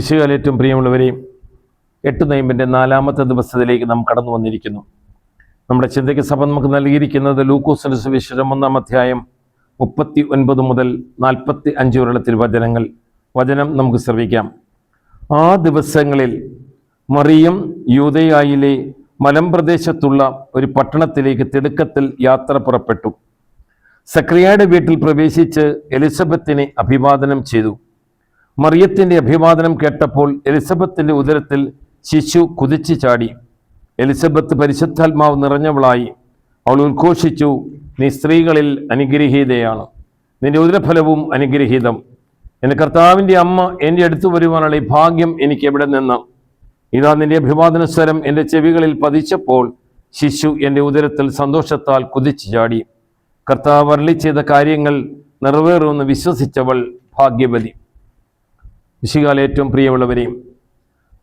മിശുകാൽ ഏറ്റവും പ്രിയമുള്ളവരെയും എട്ട് നയമ്പിന്റെ നാലാമത്തെ ദിവസത്തിലേക്ക് നാം കടന്നു വന്നിരിക്കുന്നു. നമ്മുടെ ചിന്തയ്ക്ക് സഭ നമുക്ക് നൽകിയിരിക്കുന്നത് ലൂക്കോസിന്റെ സുവിശേഷം ഒന്നാം അധ്യായം മുപ്പത്തി ഒൻപത് മുതൽ നാൽപ്പത്തി അഞ്ച് വരളത്തിൽ വചനങ്ങൾ. വചനം നമുക്ക് ശ്രവിക്കാം. ആ ദിവസങ്ങളിൽ മറിയം യൂതയായിലെ മലമ്പ്രദേശത്തുള്ള ഒരു പട്ടണത്തിലേക്ക് തിടുക്കത്തിൽ യാത്ര പുറപ്പെട്ടു. സക്രിയയുടെ വീട്ടിൽ പ്രവേശിച്ച് എലിസബത്തിനെ അഭിവാദനം ചെയ്തു. മറിയത്തിന്റെ അഭിവാദനം കേട്ടപ്പോൾ എലിസബത്തിന്റെ ഉദരത്തിൽ ശിശു കുതിച്ചു ചാടി. എലിസബത്ത് പരിശുദ്ധാത്മാവ് നിറഞ്ഞവളായി. അവൾ ഉദ്ഘോഷിച്ചു നീ സ്ത്രീകളിൽ അനുഗ്രഹീതയാണ്. നിന്റെ ഉദരഫലവും അനുഗ്രഹീതം. എന്റെ കർത്താവിന്റെ അമ്മ എന്റെ അടുത്ത് വരുവാനുള്ള ഈ ഭാഗ്യം എനിക്ക് എവിടെ നിന്ന്? ഇതാ നിന്റെ അഭിവാദന സ്വരം എന്റെ ചെവികളിൽ പതിച്ചപ്പോൾ ശിശു എന്റെ ഉദരത്തിൽ സന്തോഷത്താൽ കുതിച്ചു ചാടി. കർത്താവ് അരളി ചെയ്ത കാര്യങ്ങൾ നിറവേറുമെന്ന് വിശ്വസിച്ചവൾ ഭാഗ്യവതി. വിശുകാല ഏറ്റവും പ്രിയമുള്ളവരെയും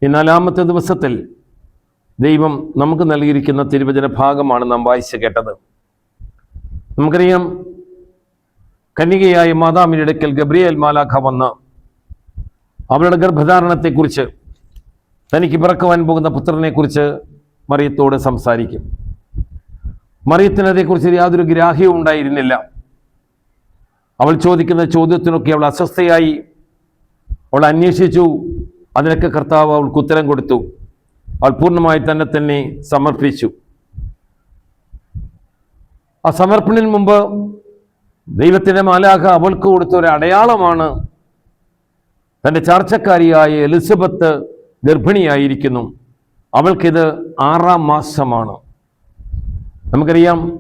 ഈ നാലാമത്തെ ദിവസത്തിൽ ദൈവം നമുക്ക് നൽകിയിരിക്കുന്ന തിരുവചന ഭാഗമാണ് നാം വായിച്ചു കേട്ടത്. നമുക്കറിയാം കന്യകയായ മാതാമിന്റെ അടുക്കൽ ഗബ്രിയേൽ മാലാഖ വന്ന് അവളുടെ ഗർഭധാരണത്തെക്കുറിച്ച് തനിക്ക് പിറക്കുവാൻ പോകുന്ന പുത്രനെക്കുറിച്ച് മറിയത്തോട് സംസാരിക്കും. മറിയത്തിന് അതേക്കുറിച്ച് യാതൊരു ഗ്രാഹ്യവും ഉണ്ടായിരുന്നില്ല. അവൾ ചോദിക്കുന്ന ചോദ്യത്തിനൊക്കെ അവൾ അസ്വസ്ഥയായി അവൾ അന്വേഷിച്ചു. അതിനൊക്കെ കർത്താവ് അവൾക്ക് ഉത്തരം കൊടുത്തു. അവൾ പൂർണമായി തന്നെ തന്നെ സമർപ്പിച്ചു. ആ സമർപ്പണിന് മുമ്പ് ദൈവത്തിന്റെ മാലാഖ അവൾക്ക് കൊടുത്ത ഒരു അടയാളമാണ് തന്റെ ചർച്ചക്കാരിയായ എലിസബത്ത് ഗർഭിണിയായിരിക്കുന്നു. അവൾക്കിത് ആറാം മാസമാണ്. നമുക്കറിയാം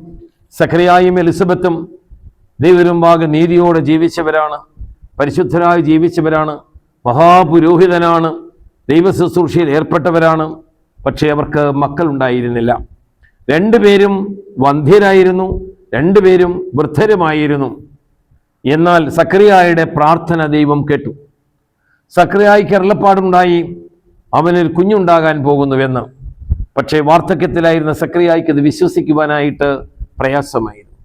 സക്രിയായും എലിസബത്തും ദൈവരുമ്പാകെ നീതിയോടെ ജീവിച്ചവരാണ് പരിശുദ്ധരായി ജീവിച്ചവരാണ്. മഹാപുരോഹിതനാണ്. ദൈവ ശുശ്രൂഷയിൽ ഏർപ്പെട്ടവരാണ്. പക്ഷേ അവർക്ക് മക്കൾ ഉണ്ടായിരുന്നില്ല രണ്ടുപേരും വന്ധ്യരായിരുന്നു. രണ്ടുപേരും വൃദ്ധരുമായിരുന്നു. എന്നാൽ സക്രിയായുടെ പ്രാർത്ഥന ദൈവം കേട്ടു. സക്രിയായിക്ക് അരുളപ്പാടുണ്ടായി അവനൊരു കുഞ്ഞുണ്ടാകാൻ പോകുന്നുവെന്ന്. പക്ഷേ വാർദ്ധക്യത്തിലായിരുന്ന സക്രിയായിക്ക് അത് വിശ്വസിക്കുവാനായിട്ട് പ്രയാസമായിരുന്നു.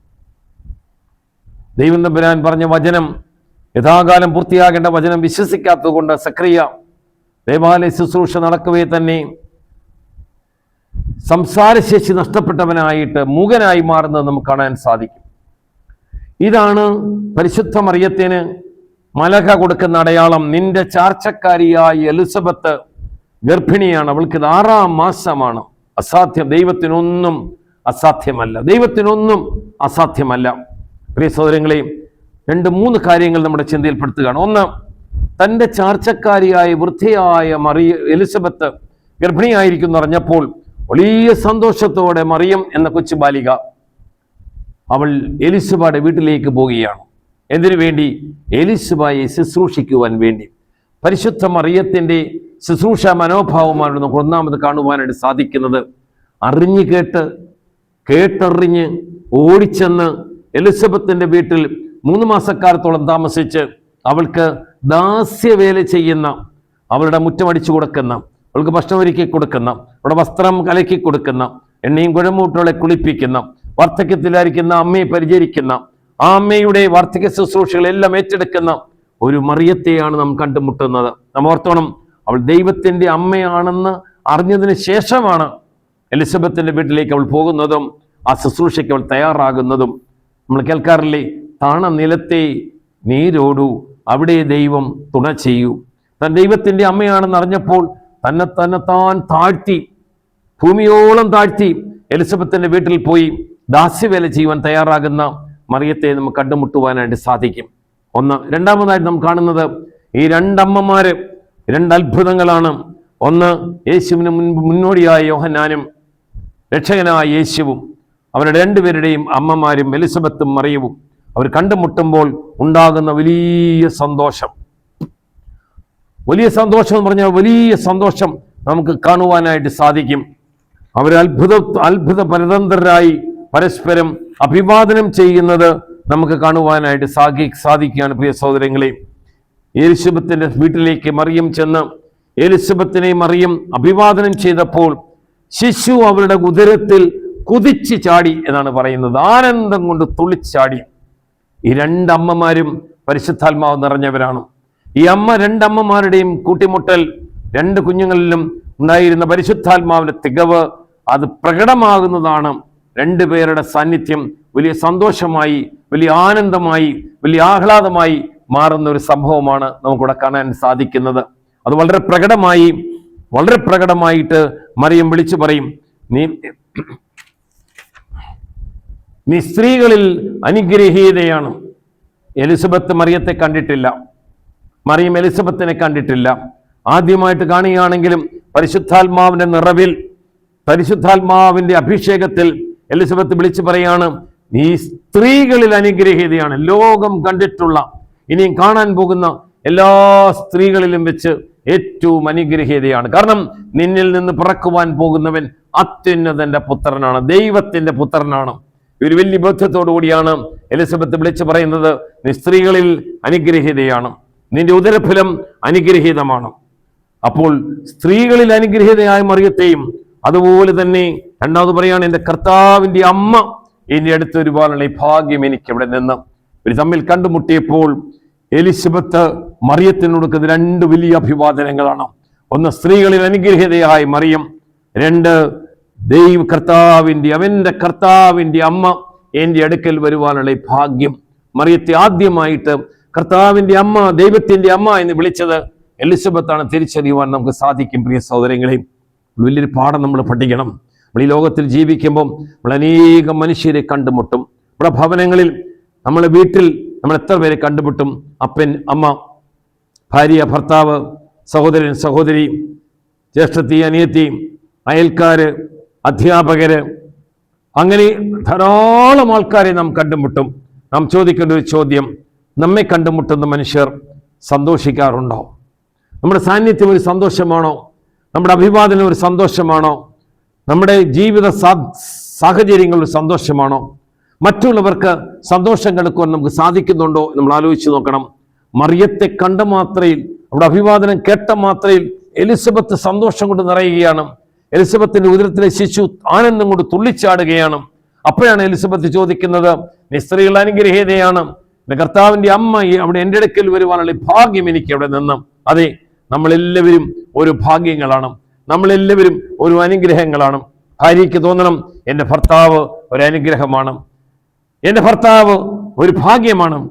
ദൈവം തമ്പുരാൻ പറഞ്ഞ വചനം യഥാകാലം പൂർത്തിയാകേണ്ട വചനം വിശ്വസിക്കാത്തതുകൊണ്ട് സക്രിയ ദേവാലയ ശുശ്രൂഷ നടക്കവേ തന്നെ. സംസാരശേഷി നഷ്ടപ്പെട്ടവനായിട്ട് മൂകനായി മാറുന്നത് നമുക്ക് കാണാൻ സാധിക്കും. ഇതാണ് പരിശുദ്ധ മറിയത്തിന് മലക കൊടുക്കുന്ന അടയാളം. നിന്റെ ചാർച്ചക്കാരിയായ എലിസബത്ത് ഗർഭിണിയാണ്. അവൾക്ക് ഇത് ആറാം മാസമാണ്. അസാധ്യം. ദൈവത്തിനൊന്നും അസാധ്യമല്ല. ദൈവത്തിനൊന്നും അസാധ്യമല്ല. പ്രിയ സഹോദരങ്ങളെ രണ്ട് മൂന്ന് കാര്യങ്ങൾ നമ്മുടെ ചിന്തയിൽപ്പെടുത്തുകയാണ്. ഒന്ന് തന്റെ ചാർച്ചക്കാരിയായ വൃദ്ധയായ മറിയ എലിസബത്ത് ഗർഭിണിയായിരിക്കും അറിഞ്ഞപ്പോൾ വലിയ സന്തോഷത്തോടെ മറിയം എന്ന കൊച്ചു ബാലിക അവൾ എലിസബയുടെ വീട്ടിലേക്ക് പോവുകയാണ്. എന്തിനു വേണ്ടി? എലിസബയെ ശുശ്രൂഷിക്കുവാൻ വേണ്ടി. പരിശുദ്ധ മറിയത്തിന്റെ ശുശ്രൂഷ മനോഭാവമാണ് നമുക്ക് ഒന്നാമത് കാണുവാനായിട്ട് സാധിക്കുന്നത്. അറിഞ്ഞു കേട്ട് കേട്ടറിഞ്ഞ് ഓടിച്ചെന്ന് എലിസബത്തിന്റെ വീട്ടിൽ മൂന്ന് മാസക്കാലത്തോളം താമസിച്ച് അവൾക്ക് ദാസ്യവേല ചെയ്യുന്ന അവളുടെ മുറ്റമടിച്ചു കൊടുക്കുന്ന അവൾക്ക് ഭക്ഷണം ഒരുക്കി കൊടുക്കുന്ന അവളുടെ വസ്ത്രം കലക്കി കൊടുക്കുന്ന എണ്ണയും കുഴമൂട്ടുകളെ കുളിപ്പിക്കുന്ന വാർദ്ധക്യത്തിലായിരിക്കുന്ന അമ്മയെ പരിചരിക്കുന്ന ആ അമ്മയുടെ വാർദ്ധക്യ ശുശ്രൂഷകളെല്ലാം ഏറ്റെടുക്കുന്ന ഒരു മറിയത്തെയാണ് നാം കണ്ടുമുട്ടുന്നത്. നാം ഓർത്തോണം അവൾ ദൈവത്തിന്റെ അമ്മയാണെന്ന് അറിഞ്ഞതിന് ശേഷമാണ് എലിസബത്തിന്റെ വീട്ടിലേക്ക് അവൾ പോകുന്നതും ആ ശുശ്രൂഷയ്ക്ക് അവൾ തയ്യാറാകുന്നതും. നമ്മൾ കേൾക്കാറില്ലേ? താണ നിലത്തെ നീരോടു അവിടെ ദൈവം തുണ ചെയ്യൂ. താൻ ദൈവത്തിന്റെ അമ്മയാണെന്ന് അറിഞ്ഞപ്പോൾ തന്നെ തന്നെ താൻ താഴ്ത്തി ഭൂമിയോളം താഴ്ത്തി എലിസബത്തിന്റെ വീട്ടിൽ പോയി ദാസ്യവേല ചെയ്യുവാൻ തയ്യാറാകുന്ന മറിയത്തെ നമുക്ക് കണ്ടുമുട്ടുവാനായിട്ട് സാധിക്കും. ഒന്ന് രണ്ടാമതായിട്ട് നാം കാണുന്നത് ഈ രണ്ടമ്മമാര് രണ്ട് അത്ഭുതങ്ങളാണ് ഒന്ന് യേശുവിന് മുൻപ് മുന്നോടിയായ യോഹന്നാനും രക്ഷകനായ യേശുവും അവരുടെ രണ്ടുപേരുടെയും അമ്മമാരും എലിസബത്തും മറിയവും. അവർ കണ്ടുമുട്ടുമ്പോൾ ഉണ്ടാകുന്ന വലിയ സന്തോഷം. വലിയ സന്തോഷം എന്ന് പറഞ്ഞാൽ വലിയ സന്തോഷം നമുക്ക് കാണുവാനായിട്ട് സാധിക്കും. അവർ അത്ഭുത അത്ഭുത പരതന്ത്രരായി പരസ്പരം അഭിവാദനം ചെയ്യുന്നത് നമുക്ക് കാണുവാനായിട്ട് സാധി സാധിക്കുകയാണ് പ്രിയ സഹോദരങ്ങളെ. എലിസബത്തിന്റെ വീട്ടിലേക്ക് മറിയം ചെന്ന് എലിസബത്തിനെ മറിയം അഭിവാദനം ചെയ്തപ്പോൾ ശിശു അവരുടെ ഉദരത്തിൽ കുതിച്ചു ചാടി എന്നാണ് പറയുന്നത്. ആനന്ദം കൊണ്ട് തുള്ളിച്ചാടി. ഈ രണ്ടമ്മമാരും പരിശുദ്ധാത്മാവ് നിറഞ്ഞവരാണ്. ഈ അമ്മ രണ്ടമ്മമാരുടെയും കൂട്ടിമുട്ടൽ രണ്ട് കുഞ്ഞുങ്ങളിലും ഉണ്ടായിരുന്ന പരിശുദ്ധാത്മാവിന്റെ തികവ് അത് പ്രകടമാകുന്നതാണ്. രണ്ടുപേരുടെ സാന്നിധ്യം വലിയ സന്തോഷമായി വലിയ ആനന്ദമായി വലിയ ആഹ്ലാദമായി മാറുന്ന ഒരു സംഭവമാണ് നമുക്കിവിടെ കാണാൻ സാധിക്കുന്നത്. അത് വളരെ പ്രകടമായി വളരെ പ്രകടമായിട്ട് മറിയം വിളിച്ചു പറയും. നീ നീ സ്ത്രീകളിൽ അനുഗ്രഹീതയാണ്. എലിസബത്ത് മറിയത്തെ കണ്ടിട്ടില്ല. മറിയം എലിസബത്തിനെ കണ്ടിട്ടില്ല. ആദ്യമായിട്ട് കാണുകയാണെങ്കിലും പരിശുദ്ധാത്മാവിന്റെ നിറവിൽ പരിശുദ്ധാത്മാവിന്റെ അഭിഷേകത്തിൽ എലിസബത്ത് വിളിച്ചു പറയാണ് നീ സ്ത്രീകളിൽ അനുഗ്രഹീതയാണ്. ലോകം കണ്ടിട്ടുള്ള ഇനിയും കാണാൻ പോകുന്ന എല്ലാ സ്ത്രീകളിലും വെച്ച് ഏറ്റവും അനുഗ്രഹീതയാണ്. കാരണം നിന്നിൽ നിന്ന് പിറക്കുവാൻ പോകുന്നവൻ അത്യുന്നതന്റെ പുത്രനാണ് ദൈവത്തിന്റെ പുത്രനാണ്. ഒരു വലിയ ബോധ്യത്തോടു കൂടിയാണ് എലിസബത്ത് വിളിച്ചു പറയുന്നത് നീ സ്ത്രീകളിൽ അനുഗ്രഹീതയാണ്. നിന്റെ ഉദരഫലം അനുഗ്രഹീതമാണ്. അപ്പോൾ സ്ത്രീകളിൽ അനുഗ്രഹീതയായ മറിയത്തെയും അതുപോലെ തന്നെ രണ്ടാമത് പറയാണ് എന്റെ കർത്താവിന്റെ അമ്മ ഇനി അടുത്ത് ഒരുപാടുള്ള ഭാഗ്യം എനിക്ക് ഇവിടെ നിന്ന്. ഒരു തമ്മിൽ കണ്ടുമുട്ടിയപ്പോൾ എലിസബത്ത് മറിയത്തിന് കൊടുക്കുന്ന രണ്ട് വലിയ അഭിവാദനങ്ങളാണ്. ഒന്ന് സ്ത്രീകളിൽ അനുഗ്രഹീതയായ മറിയം. രണ്ട് ദൈവ കർത്താവിന്റെ അവന്റെ കർത്താവിന്റെ അമ്മ എന്റെ അടുക്കൽ വരുവാനുള്ള ഭാഗ്യം. മറിയത്തെ ആദ്യമായിട്ട് കർത്താവിന്റെ അമ്മ ദൈവത്തിന്റെ അമ്മ എന്ന് വിളിച്ചത് എലിസബത്താണ് തിരിച്ചറിയുവാൻ നമുക്ക് സാധിക്കും പ്രിയ സഹോദരങ്ങളെ. വലിയൊരു പാഠം നമ്മൾ പഠിക്കണം. നമ്മൾ ഈ ലോകത്തിൽ ജീവിക്കുമ്പം നമ്മൾ അനേകം മനുഷ്യരെ കണ്ടുമുട്ടും. നമ്മുടെ ഭവനങ്ങളിൽ നമ്മളെ വീട്ടിൽ നമ്മൾ എത്ര പേരെ കണ്ടുമുട്ടും? അപ്പൻ അമ്മ ഭാര്യ ഭർത്താവ് സഹോദരൻ സഹോദരി ജ്യേഷ്ഠത്തി അനിയത്തി അയൽക്കാര് അധ്യാപകര്. അങ്ങനെ ധാരാളം ആൾക്കാരെ നാം കണ്ടുമുട്ടും. നാം ചോദിക്കേണ്ട ഒരു ചോദ്യം നമ്മെ കണ്ടുമുട്ടുന്ന മനുഷ്യർ സന്തോഷിക്കാറുണ്ടോ? നമ്മുടെ സാന്നിധ്യം ഒരു സന്തോഷമാണോ? നമ്മുടെ അഭിവാദനം ഒരു സന്തോഷമാണോ? നമ്മുടെ ജീവിത സാഹചര്യങ്ങൾ ഒരു സന്തോഷമാണോ? മറ്റുള്ളവർക്ക് സന്തോഷം കെടുക്കുവാൻ നമുക്ക് സാധിക്കുന്നുണ്ടോ നമ്മൾ ആലോചിച്ച് നോക്കണം. മറിയത്തെ കണ്ട മാത്രയിൽ അവിടെ അഭിവാദനം കേട്ട മാത്രയിൽ എലിസബത്ത് സന്തോഷം കൊണ്ട് നിറയുകയാണ്. എലിസബത്തിന്റെ ഉദരത്തിലെ ശിശു ആനന്ദം കൊണ്ട് തുള്ളിച്ചാടുകയാണ്. അപ്പോഴാണ് എലിസബത്ത് ചോദിക്കുന്നത് നീ സ്ത്രീകൾ അനുഗ്രഹീതയാണ്. കർത്താവിന്റെ അമ്മ അവിടെ എന്റെ അടുക്കൽ വരുവാനുള്ള ഭാഗ്യം എനിക്ക് അവിടെ നിന്ന്? അതെ നമ്മളെല്ലാവരും ഒരു ഭാഗ്യങ്ങളാണ്. നമ്മളെല്ലാവരും ഒരു അനുഗ്രഹങ്ങളാണ്. ഭാര്യയ്ക്ക് തോന്നണം എന്റെ ഭർത്താവ് ഒരു അനുഗ്രഹമാണ്. എന്റെ ഭർത്താവ് ഒരു ഭാഗ്യമാണ്.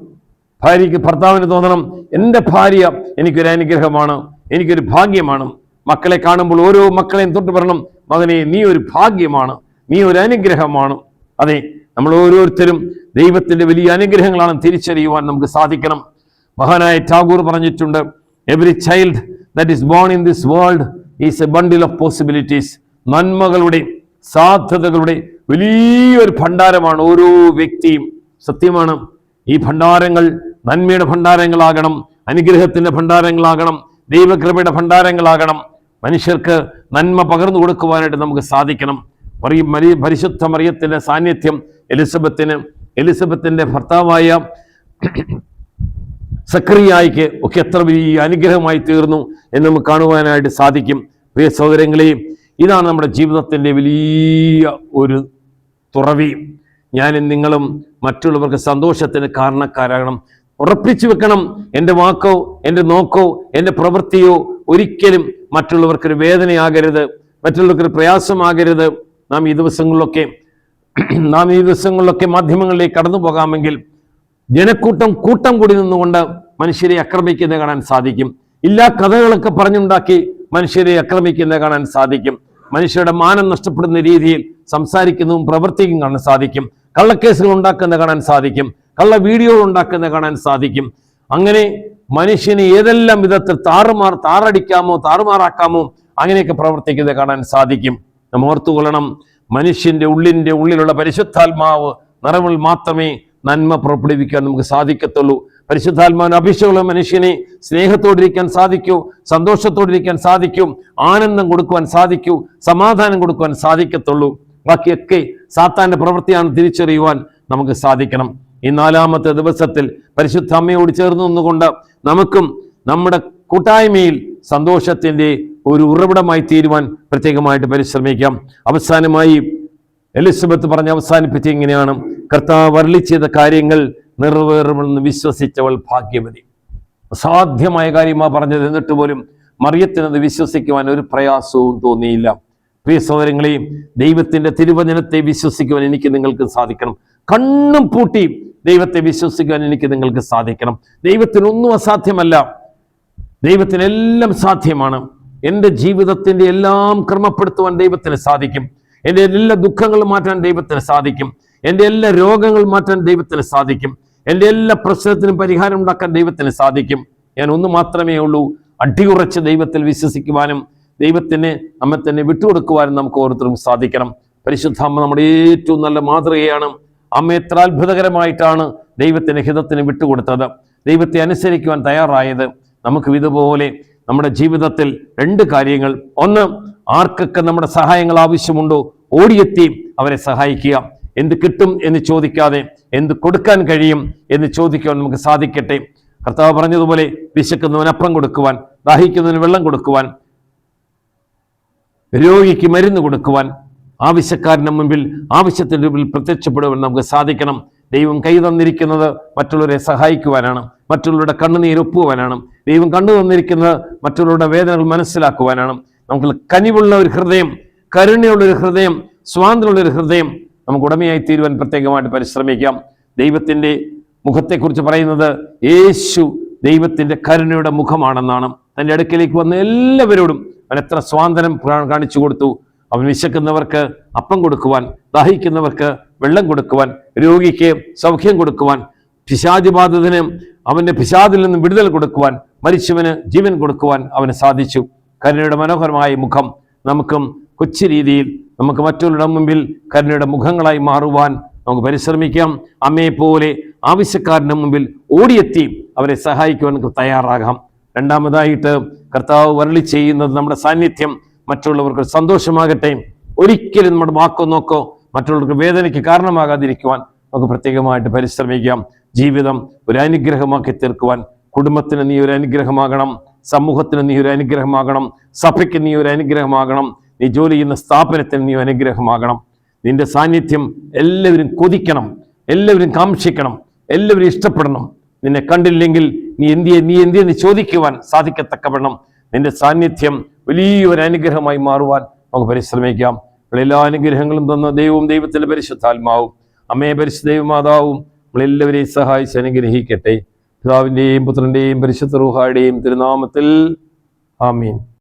ഭാര്യയ്ക്ക് ഭർത്താവിന് തോന്നണം എന്റെ ഭാര്യ എനിക്കൊരു അനുഗ്രഹമാണ്. എനിക്കൊരു ഭാഗ്യമാണ്. മക്കളെ കാണുമ്പോൾ ഓരോ മക്കളെയും തൊട്ട് പറയണം മകനെ നീ ഒരു ഭാഗ്യമാണ് നീ ഒരു അനുഗ്രഹമാണ്. അതെ നമ്മൾ ഓരോരുത്തരും ദൈവത്തിന്റെ വലിയ അനുഗ്രഹങ്ങളാണ് തിരിച്ചറിയുവാൻ നമുക്ക് സാധിക്കണം. മഹാനായ ടാഗൂർ പറഞ്ഞിട്ടുണ്ട് every child that is born in this world is a bundle of possibilities നന്മകളുടെ സാധ്യതകളുടെ വലിയൊരു ഭണ്ഡാരമാണ് ഓരോ വ്യക്തിയും. സത്യമാണ് ഈ ഭണ്ഡാരങ്ങൾ നന്മയുടെ ഭണ്ഡാരങ്ങളാകണം അനുഗ്രഹത്തിന്റെ ഭണ്ഡാരങ്ങളാകണം ദൈവകൃപയുടെ ഭണ്ഡാരങ്ങളാകണം. മനുഷ്യർക്ക് നന്മ പകർന്നു കൊടുക്കുവാനായിട്ട് നമുക്ക് സാധിക്കണം. മറിയ മരി പരിശുദ്ധ മറിയത്തിന്റെ സാന്നിധ്യം എലിസബത്തിന് എലിസബത്തിന്റെ ഭർത്താവായ സക്രിയായിക്ക് ഒക്കെ എത്ര വലിയ അനുഗ്രഹമായി തീർന്നു എന്ന് നമുക്ക് കാണുവാനായിട്ട് സാധിക്കും. പ്രിയ സഹോദരങ്ങളെയും ഇതാണ് നമ്മുടെ ജീവിതത്തിന്റെ വലിയ ഒരു തുറവി. ഞാനും നിങ്ങളും മറ്റുള്ളവർക്ക് സന്തോഷത്തിന് കാരണക്കാരാകണം. ഉറപ്പിച്ചു വെക്കണം. എന്റെ വാക്കോ എന്റെ നോക്കോ എന്റെ പ്രവൃത്തിയോ ഒരിക്കലും മറ്റുള്ളവർക്കൊരു വേദനയാകരുത് മറ്റുള്ളവർക്കൊരു പ്രയാസമാകരുത്. നാം ഈ ദിവസങ്ങളിലൊക്കെ നാം ഈ ദിവസങ്ങളിലൊക്കെ മാധ്യമങ്ങളിലേക്ക് കടന്നു പോകാമെങ്കിൽ ജനക്കൂട്ടം കൂട്ടം കൂടി നിന്നുകൊണ്ട് മനുഷ്യരെ ആക്രമിക്കുന്നത് കാണാൻ സാധിക്കും. ഇല്ലാ കഥകളൊക്കെ പറഞ്ഞുണ്ടാക്കി മനുഷ്യരെ ആക്രമിക്കുന്നത് കാണാൻ സാധിക്കും. മനുഷ്യരുടെ മാനം നഷ്ടപ്പെടുന്ന രീതിയിൽ സംസാരിക്കുന്നതും പ്രവർത്തിക്കും കാണാൻ സാധിക്കും. കള്ളക്കേസുകൾ ഉണ്ടാക്കുന്നത് കാണാൻ സാധിക്കും. കള്ള വീഡിയോകൾ ഉണ്ടാക്കുന്നത് കാണാൻ സാധിക്കും. അങ്ങനെ മനുഷ്യന് ഏതെല്ലാം വിധത്തിൽ താറുമാർ താറടിക്കാമോ താറുമാറാക്കാമോ അങ്ങനെയൊക്കെ പ്രവർത്തിക്കുന്നത് കാണാൻ സാധിക്കും. നാം ഓർത്തുകൊള്ളണം മനുഷ്യന്റെ ഉള്ളിന്റെ ഉള്ളിലുള്ള പരിശുദ്ധാത്മാവ് നിറവിൽ മാത്രമേ നന്മ പുറപ്പെടുവിക്കാൻ നമുക്ക് സാധിക്കത്തുള്ളൂ. പരിശുദ്ധാത്മാവിന് അഭിഷേകമുള്ള മനുഷ്യനെ സ്നേഹത്തോടിരിക്കാൻ സാധിക്കൂ സന്തോഷത്തോടിരിക്കാൻ സാധിക്കും ആനന്ദം കൊടുക്കുവാൻ സാധിക്കൂ സമാധാനം കൊടുക്കുവാൻ സാധിക്കത്തുള്ളൂ. ബാക്കിയൊക്കെ സാത്താന്റെ പ്രവൃത്തിയാണ് തിരിച്ചറിയുവാൻ നമുക്ക് സാധിക്കണം. ഈ നാലാമത്തെ ദിവസത്തിൽ പരിശുദ്ധ അമ്മയോട് ചേർന്ന് നിന്നുകൊണ്ട് നമുക്കും നമ്മുടെ കൂട്ടായ്മയിൽ സന്തോഷത്തിന്റെ ഒരു ഉറവിടമായി തീരുവാൻ പ്രത്യേകമായിട്ട് പരിശ്രമിക്കാം. അവസാനമായി എലിസബത്ത് പറഞ്ഞ് അവസാനിപ്പിച്ച ഇങ്ങനെയാണ് കർത്താവ് വരളി ചെയ്ത കാര്യങ്ങൾ നിറവേറുമെന്ന് വിശ്വസിച്ചവൾ ഭാഗ്യവതി. അസാധ്യമായ കാര്യമാ പറഞ്ഞത് എന്നിട്ട് പോലും മറിയത്തിനത് വിശ്വസിക്കുവാൻ ഒരു പ്രയാസവും തോന്നിയില്ല. പ്രിയ സഹോദരങ്ങളെയും ദൈവത്തിന്റെ തിരുവചനത്തെ വിശ്വസിക്കുവാൻ എനിക്ക് നിങ്ങൾക്ക് സാധിക്കണം. കണ്ണും പൂട്ടി ദൈവത്തെ വിശ്വസിക്കാൻ എനിക്ക് നിങ്ങൾക്ക് സാധിക്കണം. ദൈവത്തിനൊന്നും അസാധ്യമല്ല. ദൈവത്തിനെല്ലാം സാധ്യമാണ്. എന്റെ ജീവിതത്തിന്റെ എല്ലാം ക്രമപ്പെടുത്തുവാൻ ദൈവത്തിന് സാധിക്കും. എന്റെ എല്ലാ ദുഃഖങ്ങളും മാറ്റാൻ ദൈവത്തിന് സാധിക്കും. എന്റെ എല്ലാ രോഗങ്ങൾ മാറ്റാൻ ദൈവത്തിന് സാധിക്കും. എന്റെ എല്ലാ പ്രശ്നത്തിനും പരിഹാരം ഉണ്ടാക്കാൻ ദൈവത്തിന് സാധിക്കും. ഞാൻ ഒന്ന് മാത്രമേ ഉള്ളൂ. അടിയുറച്ച് ദൈവത്തിൽ വിശ്വസിക്കുവാനും ദൈവത്തിന് നമ്മെ തന്നെ വിട്ടുകൊടുക്കുവാനും നമുക്ക് ഓരോരുത്തർക്കും സാധിക്കണം. പരിശുദ്ധാമ്മ നമ്മുടെ ഏറ്റവും നല്ല മാതൃകയാണ്. അമ്മ എത്ര അത്ഭുതകരമായിട്ടാണ് ദൈവത്തിന് ഹിതത്തിന് വിട്ടുകൊടുത്തത്. ദൈവത്തെ അനുസരിക്കുവാൻ തയ്യാറായത് നമുക്ക് ഇതുപോലെ നമ്മുടെ ജീവിതത്തിൽ രണ്ട് കാര്യങ്ങൾ. ഒന്ന് ആർക്കൊക്കെ നമ്മുടെ സഹായങ്ങൾ ആവശ്യമുണ്ടോ? ഓടിയെത്തി അവരെ സഹായിക്കുക. എന്ത് കിട്ടും എന്ന് ചോദിക്കാതെ എന്ത് കൊടുക്കാൻ കഴിയും എന്ന് ചോദിക്കുവാൻ നമുക്ക് സാധിക്കട്ടെ. കർത്താവ് പറഞ്ഞതുപോലെ വിശക്കുന്നവന് അപ്പം കൊടുക്കുവാൻ ദാഹിക്കുന്നവന് വെള്ളം കൊടുക്കുവാൻ രോഗിക്ക് മരുന്ന് കൊടുക്കുവാൻ ആവശ്യക്കാരന് മുമ്പിൽ ആവശ്യത്തിന്റെ മുമ്പിൽ പ്രത്യക്ഷപ്പെടുവാൻ നമുക്ക് സാധിക്കണം. ദൈവം കൈ തന്നിരിക്കുന്നത് മറ്റുള്ളവരെ സഹായിക്കുവാനാണ് മറ്റുള്ളവരുടെ കണ്ണുനീർ ഒപ്പുവാനാണ്. ദൈവം കണ്ടു തന്നിരിക്കുന്നത് മറ്റുള്ളവരുടെ വേദനകൾ മനസ്സിലാക്കുവാനാണ്. നമുക്ക് കനിവുള്ള ഒരു ഹൃദയം കരുണയുള്ള ഒരു ഹൃദയം സ്വാതന്ത്ര്യമുള്ള ഒരു ഹൃദയം നമുക്ക് ഉടമയായി തീരുവാൻ പ്രത്യേകമായിട്ട് പരിശ്രമിക്കാം. ദൈവത്തിന്റെ മുഖത്തെക്കുറിച്ച് പറയുന്നത് യേശു ദൈവത്തിന്റെ കരുണയുടെ മുഖമാണെന്നാണ്. തന്റെ അടുക്കിലേക്ക് വന്ന എല്ലാവരോടും അവൻ എത്ര സ്വാതന്ത്ര്യം കാണിച്ചു കൊടുത്തു. അവൻ വിശക്കുന്നവർക്ക് അപ്പം കൊടുക്കുവാൻ ദാഹിക്കുന്നവർക്ക് വെള്ളം കൊടുക്കുവാൻ രോഗിക്ക് സൗഖ്യം കൊടുക്കുവാൻ പിശാചിബാധിതന് അവന്റെ പിശാദിൽ നിന്നും വിടുതൽ കൊടുക്കുവാൻ മരിച്ചവന് ജീവൻ കൊടുക്കുവാൻ അവന് സാധിച്ചു. കരുണയുടെ മനോഹരമായ മുഖം നമുക്കും കൊച്ചു രീതിയിൽ നമുക്ക് മറ്റുള്ളവരുടെ മുമ്പിൽ കരുണയുടെ മുഖങ്ങളായി മാറുവാൻ നമുക്ക് പരിശ്രമിക്കാം. അമ്മയെ പോലെ ആവശ്യക്കാരന്റെ മുമ്പിൽ ഓടിയെത്തി അവരെ സഹായിക്കുവാൻ തയ്യാറാകാം. രണ്ടാമതായിട്ട് കർത്താവ് വരളി ചെയ്യുന്നത് നമ്മുടെ സാന്നിധ്യം മറ്റുള്ളവർക്ക് സന്തോഷമാകട്ടെ. ഒരിക്കലും നമ്മുടെ വാക്കോ നോക്കോ മറ്റുള്ളവർക്ക് വേദനയ്ക്ക് കാരണമാകാതിരിക്കുവാൻ നമുക്ക് പ്രത്യേകമായിട്ട് പരിശ്രമിക്കാം. ജീവിതം ഒരു അനുഗ്രഹമാക്കി തീർക്കുവാൻ കുടുംബത്തിന് നീ ഒരു അനുഗ്രഹമാകണം സമൂഹത്തിന് നീ ഒരു അനുഗ്രഹമാകണം സഭയ്ക്ക് നീ ഒരു അനുഗ്രഹമാകണം നീ ജോലി ചെയ്യുന്ന സ്ഥാപനത്തിന് നീ അനുഗ്രഹമാകണം. നിന്റെ സാന്നിധ്യം എല്ലാവരും കൊതിക്കണം എല്ലാവരും കാക്ഷിക്കണം എല്ലാവരും ഇഷ്ടപ്പെടണം. നിന്നെ കണ്ടില്ലെങ്കിൽ നീ എന്തിയെ നീ എന്തിയെന്ന് ചോദിക്കുവാൻ സാധിക്കത്തക്കവണ്ണം നിന്റെ സാന്നിധ്യം വലിയൊരു അനുഗ്രഹമായി മാറുവാൻ നമുക്ക് പരിശ്രമിക്കാം. എല്ലാ അനുഗ്രഹങ്ങളും തന്ന ദൈവവും ദൈവത്തിന്റെ പരിശുദ്ധാത്മാവും. അമ്മയെ പരിശുദ്ധ ദൈവമാതാവും നമ്മളെല്ലാവരെയും സഹായിച്ച് അനുഗ്രഹിക്കട്ടെ. പിതാവിന്റെയും പുത്രന്റെയും പരിശുദ്ധ റൂഹായുടെയും തിരുനാമത്തിൽ ആമീൻ.